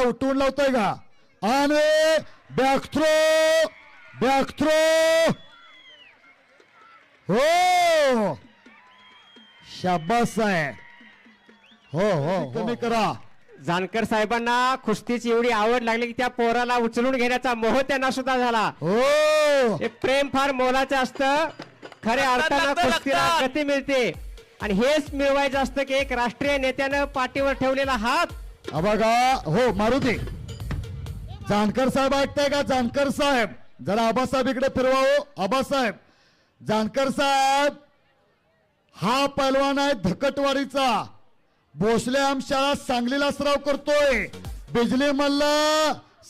आता उठवून लावतोय का? आणि बॅक थ्रो बॅक थ्रो हो. शाबास आहे. हो हो कमी करा. जानकर साहेबांना कुस्तीची एवढी आवड लागली की त्या पोराला उचलून घेण्याचा मोह त्यांना सुद्धा झाला. हो. हे प्रेम फार मोलाचं असतं. खऱ्या अर्थानं लागतं, कुस्तीला. गती मिळते. आणि हेच मिळवायचं असतं की एक राष्ट्रीय नेत्यानं पाठीवर ठेवलेला हात हा बघा हो मारुती. जानकर साहेब ऐकताय का? जानकर साहेब जरा आबासाहेब इकडे फिरवाओ आबासाहेब जानकर साहेब हा पैलवान आहे धकटवाडीचा. भोसले आमशाळा सांगलीला सराव करतोय. बिजली मल्ल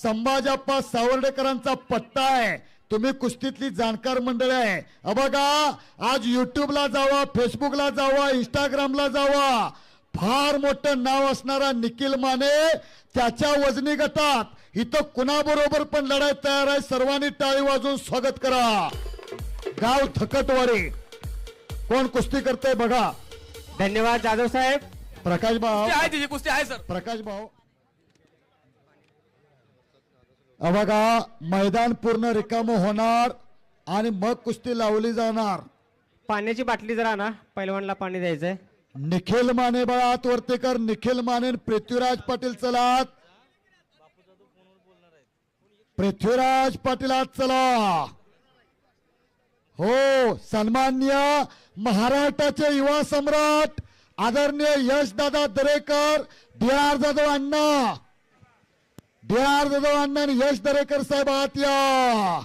संभाजप्पा सावर्डेकरांचा पट्टा आहे. तुम्ही कुस्तीतली जाणकार मंडळी आहे. अ बघा आज युट्यूबला जावा फेसबुकला जावा इंस्टाग्रामला जावा. फार मोठं नाव असणारा निखिल माने त्याच्या वजनी गटात इथं कुणाबरोबर पण लढाई तयार आहे? सर्वांनी टाळी वाजवून स्वागत करा. गाव थकटवाडी कोण कुस्ती करतंय बघा. धन्यवाद जाधव साहेब. प्रकाश भाऊ. कुस्ती आहे तिची कुस्ती आहे सर. प्रकाश भाऊ. अ बघा मैदान पूर्ण रिकाम होणार आणि मग कुस्ती लावली जाणार. पाण्याची बाटली जरा ना पैलवानला पाणी द्यायचंय. निखिल माने बळात वर्तेकर निखिल माने पृथ्वीराज पाटील चला पृथ्वीराज पाटील आज चला. हो सन्मान्य महाराष्ट्राचे युवा सम्राट आदरणीय Yashdada Darekar D R Jadhav Anna. D R Jadhav Anna आणि यश दरेकर साहेब आत या.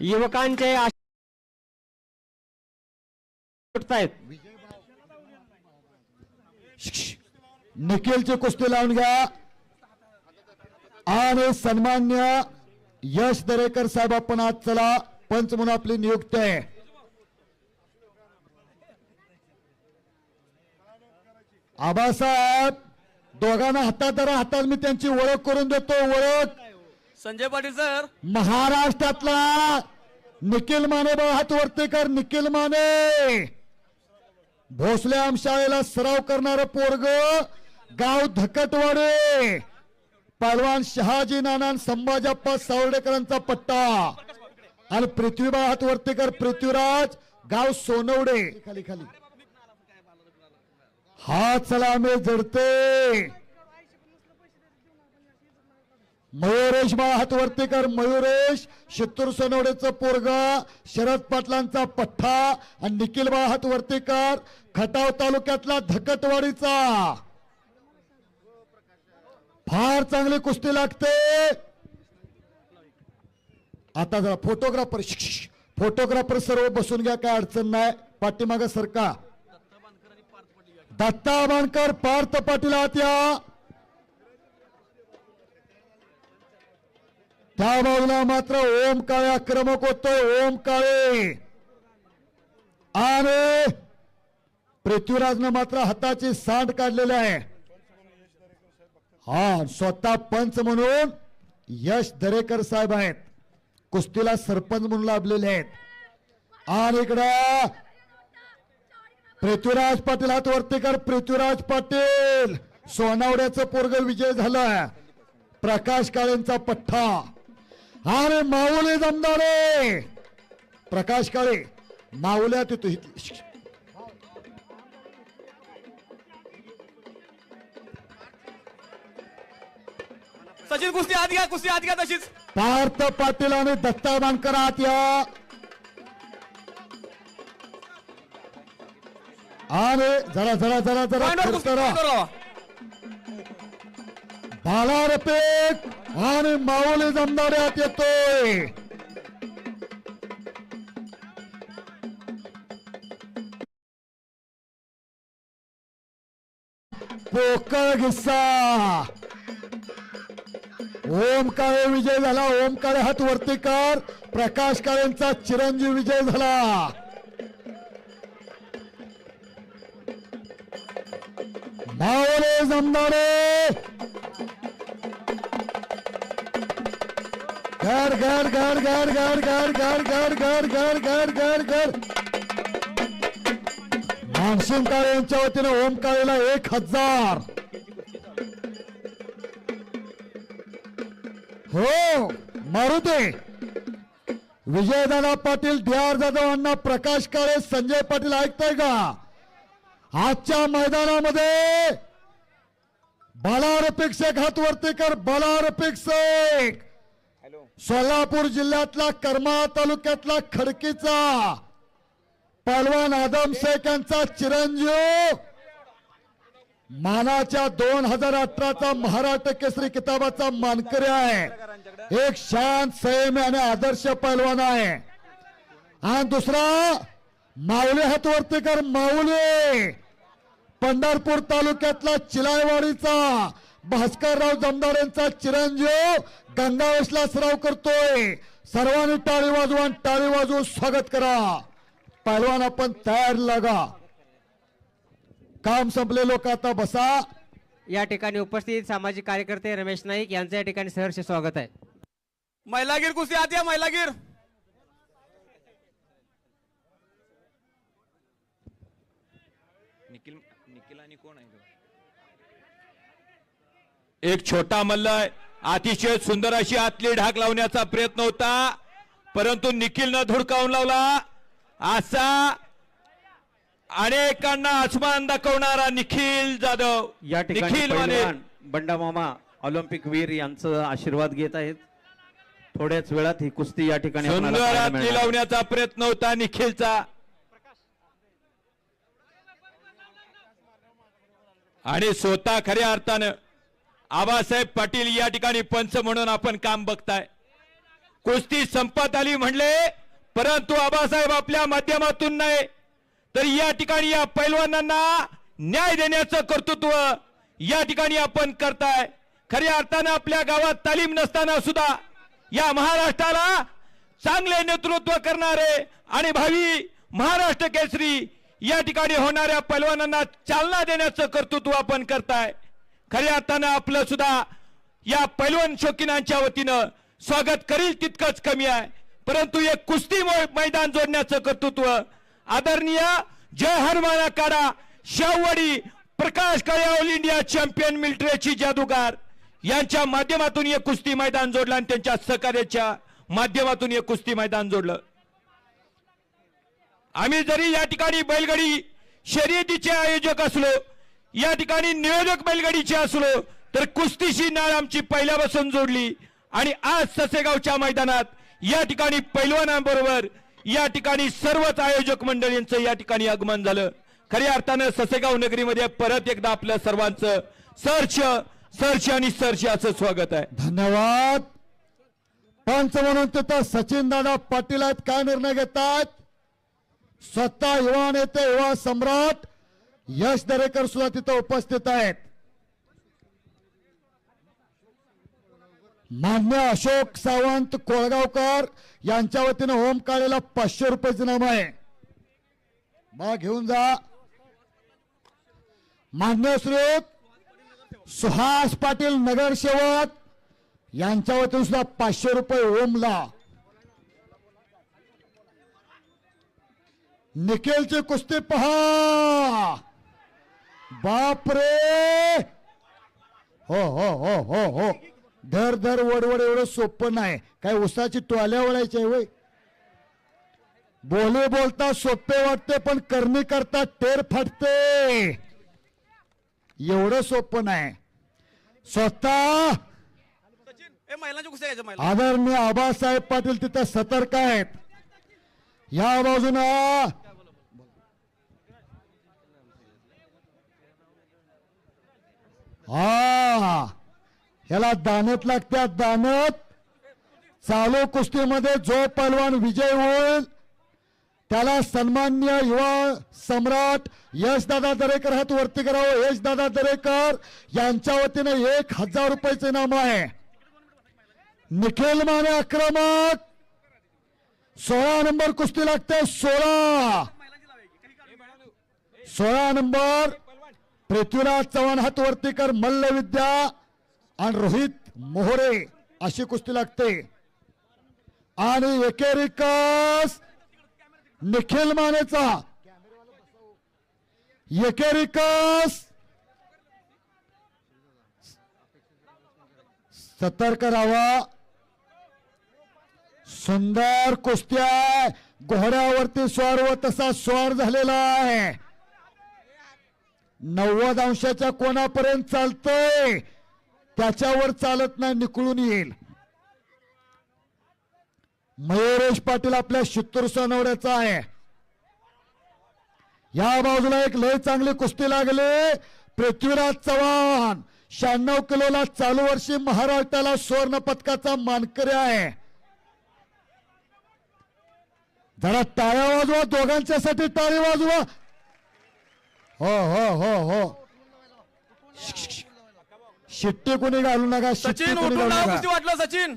युवकांचे आश- निखिलची कुस्ती लावून घ्या. आणि सन्मान्य यश दरेकर साहेब आपण आज चला पंच म्हणून आपली नियुक्ती आहे. आबासाहेब दोघांना हातात धरा हातात मी त्यांची ओळख करून देतो ओळख. संजय पाटील सर. महाराष्ट्रातला निखिल माने हात वर्तेकर निखिल माने. भोसले आमशाळेला सराव करणार पोरग गाव धकटवाडे. पहलवान शहाजी नाना संभाजाप्पा सावर्डेकरांचा पट्टा. आणि पृथ्वीबा हात वर्तेकर पृथ्वीराज गाव सोनवडे. खाली खाली. हा चला मी जडते. मयुरेश बाळा हातवर्तेकर मयुरेश शितूर सोनवडेचं पोरगा शरद पाटलांचा पठ्ठा आणि निखिल बाळा हातवर्तेकर खटाव तालुक्यातला धकटवाडीचा. फार चांगली कुस्ती लागते. आता जरा फोटोग्राफर फोटोग्राफर सर्व बसून घ्या काय अडचण नाही. पाठीमाग सरका. दत्ता बांधकर पार्थ पाटील आत या. त्या बाजूला मात्र ओम काळे आक्रमक होतोय ओम काळे. आणि पृथ्वीराजनं मात्र हाताची सांड काढलेली आहे. हा स्वतः पंच म्हणून यश दरेकर साहेब आहेत. कुस्तीला सरपंच म्हणून लाभलेले आहेत. आणि इकडं पृथ्वीराज पाटील हात कर पृथ्वीराज पाटील. सोनावड्याचं पोरग विजय झाला प्रकाश काळेंचा पठ्ठा. आणि माऊली जमदारे प्रकाश काळे माऊल्या तिथं. सचिन कुस्ती आत घ्या कुस्ती आत घ्या तशीच. पार्थ पाटील आणि दत्ता बांधकर आत या. आणि जरा जरा जरा जरा पॉईंटवर कुस्ती आणि माऊली जमदाऱ्यात येतोय. पोकळ घिस्सा. ओम काळे विजय झाला. ओम काळे हात वरती कर. प्रकाश काळेंचा चिरंजीव विजय झाला. मावळे जमदारे. घर घर घर घर घर घर घर घर घर घर घर घर घर मानसिंग काळे यांच्या वतीने ओम काळेला एक हजार हो मारुती विजयदादा पाटील डी जाधव अण्णा प्रकाश काळे संजय पाटील ऐकताय का आजच्या मैदानामध्ये बलार प्रेक्षक हात वरती कर बलार शेख सोलापूर जिल्ह्यातला करमाळा तालुक्यातला खडकीचा पहलवान आदम शेख यांचा चिरंजीव. मानाच्या दोन हजार अठराचा महाराष्ट्र केसरी किताबाचा मानकरी आहे. एक शांत संयमी आणि आदर्श पैलवान आहे. आणि दुसरा माऊली हातवर्तीकर माऊली. पंढरपूर तालुक्यातला चिलायवाडीचा भास्करराव जमदार यांचा चिरंजीव गंगावेशला सराव करतोय. सर्वांनी टाळी वाजवा आणि टाळी वाजवून स्वागत करा. पहलवान आपण तयार लागा. काम संपले लोक आता बसा. या ठिकाणी उपस्थित सामाजिक कार्यकर्ते रमेश नाईक यांचं या ठिकाणी सहर्ष स्वागत आहे. महिलागीर कुस्ती आत या महिलागीर निखिल निखिल आणि कोण आहे तो? एक छोटा मल्ल आहे. अतिशय सुंदर अशी आतली ढाक लावण्याचा प्रयत्न होता. परंतु निखिलनं धुडकावून लावला. असा अनेकांना आसमान दाखवणारा निखिल जाधव. या ठिकाणी निखिल बंडा मामा ऑलिम्पिक वीर यांचं आशीर्वाद घेत आहेत. थोड्याच वेळात ही कुस्ती या ठिकाणी. लावण्याचा प्रयत्न होता निखिलचा. आणि स्वतः खऱ्या अर्थानं आबासाहेब पाटील या ठिकाणी पंच म्हणून आपण काम बघताय. कुस्ती संपत आली म्हणले परंतु आबासाहेब आपल्या माध्यमातून नाही. तर या ठिकाणी या पैलवानांना न्याय देण्याचं कर्तृत्व या ठिकाणी आपण करताय. खऱ्या अर्थानं आपल्या गावात तालीम नसताना सुद्धा या महाराष्ट्राला चांगले नेतृत्व करणारे आणि भावी महाराष्ट्र केसरी या ठिकाणी होणाऱ्या पैलवानांना चालना देण्याचं कर्तृत्व आपण करताय. खऱ्या अर्थानं आपलं सुद्धा या पैलवान शौकीनांच्या वतीनं स्वागत करील तितकंच कमी आहे. परंतु एक कुस्ती मैदान जोडण्याचं कर्तृत्व आदरणीय जय हनुमान काडा Shevdi Prakash Kale all India champion मिलिटरीची जादूगार. यांच्या माध्यमातून एक कुस्ती मैदान जोडलं आणि त्यांच्या सहकार्याच्या माध्यमातून एक कुस्ती मैदान जोडलं. आम्ही जरी या ठिकाणी बैलगाडी शर्यतीचे आयोजक असलो या ठिकाणी नियोजक बैलगाडीचे असलो तर कुस्तीशी नाळ आमची पहिल्यापासून जोडली. आणि आज ससेगावच्या मैदानात या ठिकाणी पैलवानांबरोबर या ठिकाणी सर्वच आयोजक मंडळींचं या ठिकाणी आगमन झालं. खऱ्या अर्थानं ससेगाव नगरीमध्ये परत एकदा आपल्या सर्वांचं सर्च सर्च आणि सर्च असं स्वागत आहे. धन्यवाद. पंच म्हणून तिथं सचिन दादा पाटील आहेत काय निर्णय घेतात? स्वतः युवा नेते युवा सम्राट यश दरेकर सुद्धा तिथं उपस्थित आहेत. मान्य अशोक सावंत कोळगावकर यांच्या वतीनं होम काळेला पाचशे रुपयाचं नाम आहे. मग घेऊन जा. मान्य श्रोत सुहास पाटील नगरसेवक यांच्या वतीनं सुद्धा पाचशे रुपये ओमला. निखिलची कुस्ती पहा. बापरे! हो हो हो हो हो. धर धर वडवड एवढं सोपं नाही. काय उसाची टोल्या वळायची वय? बोले बोलता सोपे वाटते पण करणी करता टेर फाटते. एवढं सोपं नाही. स्वतः आदरणीय आबासाहेब पाटील तिथं सतर्क आहेत. या बाजूनं हा. ह्याला दानत लागत्यात दानत. चालू कुस्तीमध्ये जो पलवान विजय होईल त्याला सन्मान्य युवा सम्राट यशदादा दरेकर हात वरती करावं. यशदादा दरेकर यांच्या वतीने एक हजार रुपयाचे नाम आहे. निखिल माने आक्रमक. सोळा नंबर कुस्ती लागते सोळा. सोळा नंबर पृथ्वीराज चव्हाण हातवर्तीकर मल्लविद्या आणि रोहित मोहरे अशी कुस्ती लागते. आणि एकेरिकस निखिल मानेचा. एकेरिकस सतर्क राहावा सुंदर कुस्त्या घोड्यावरती स्वार व तसा स्वार झालेला आहे. नव्वद अंशाच्या कोणापर्यंत चालतंय? त्याच्यावर चालत नाही निकळून येईल. मयुरेश पाटील आपल्या शित्तूर सोनवड्याचा आहे. या बाजूला एक लय चांगली कुस्ती लागली. पृथ्वीराज चव्हाण शहाण्णव किलोला चालू वर्षी महाराष्ट्राला सुवर्ण पदकाचा मानकरी आहे. जरा टाळ्या वाजवा दोघांच्यासाठी टाळी वाजवा. हो हो हो हो. शिट्टी कोणी घालू नका शिट्टी सचिन कोणी उठून घालू नाव नका. कुस्ती वाटलं सचिन?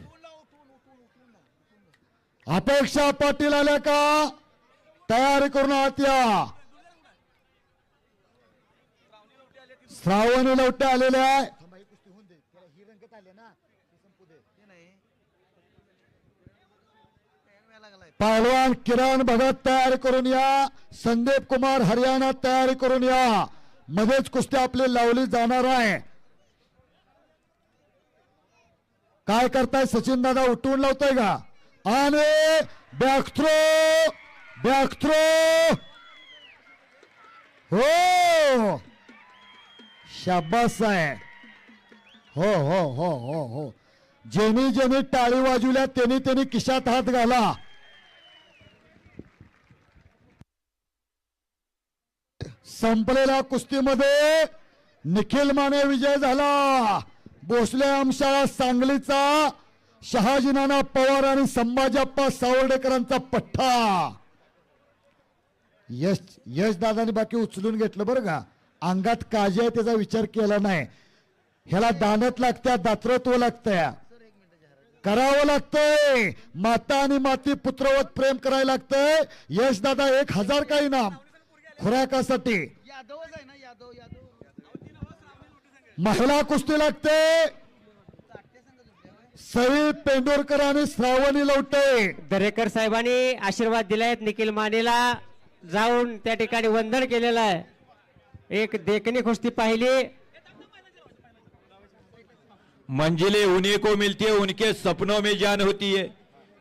अपेक्षा पाटील आल्या का? तयारी करून आत या श्रावणी लवटे आलेले आहे. पहलवान किरण भगत तयार करून या. संदीप कुमार हरियाणा तयारी करून या. मध्येच कुस्ती आपली लावली जाणार आहे. काय करताय? सचिन दादा उठवून लावताय का? आणि बॅकथ्रो बॅकथ्रो हो! शाबास आहे. हो हो हो हो हो. ज्यांनी ज्यांनी टाळी वाजवल्या त्यांनी त्यांनी किशात हात घाला. संपलेल्या कुस्तीमध्ये निखिल माने विजय झाला. भोसले आमशाळा सांगलीचा शहाजी नाना पवार आणि संभाजीप्पा सावर्डेकरांचा पठ्ठा. यश यश दादाने बाकी उचलून घेतलं बरं का? अंगात काळजी आहे त्याचा विचार केला नाही. ह्याला दानत लागत्या दात्रत्व लागतंय. करावं लागतंय. माता आणि माती पुत्रवत प्रेम करायला लागतंय. यश दादा एक हजार काही नाम. खुराकासाठी. महिला कुस्ती लागते. सई पेंडोरकर आणि श्रावणी लवटे. दरेकर साहेबांनी आशीर्वाद दिलायत निखिल मानेला. जाऊन त्या ठिकाणी वंदन केलेलं आहे. एक देखणी कुस्ती पाहिली. मंजिले उन्हीं को मिलती है उनके सपनों में जान होती है।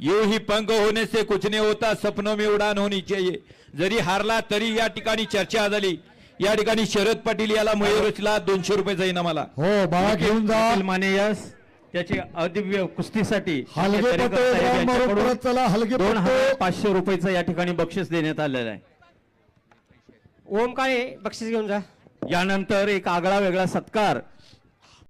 यूं ही पंख होने से कुछ नहीं होता सपनों में उडान होनी चाहिए। जरी हारला तरी या ठिकाणी चर्चा झाली या ठिकाणी शरद पाटील याला मयूरचला दोनशे रुपयाचा इनाम आला हो बाळा घेऊन जा. माने यस त्याची अदिव्य कुस्तीसाठी दोन हजार पाचशे रुपयाचं या ठिकाणी बक्षीस देण्यात आलेलं आहे. ओम काळे बक्षीस घेऊन जा. यानंतर एक आगळा वेगळा सत्कार.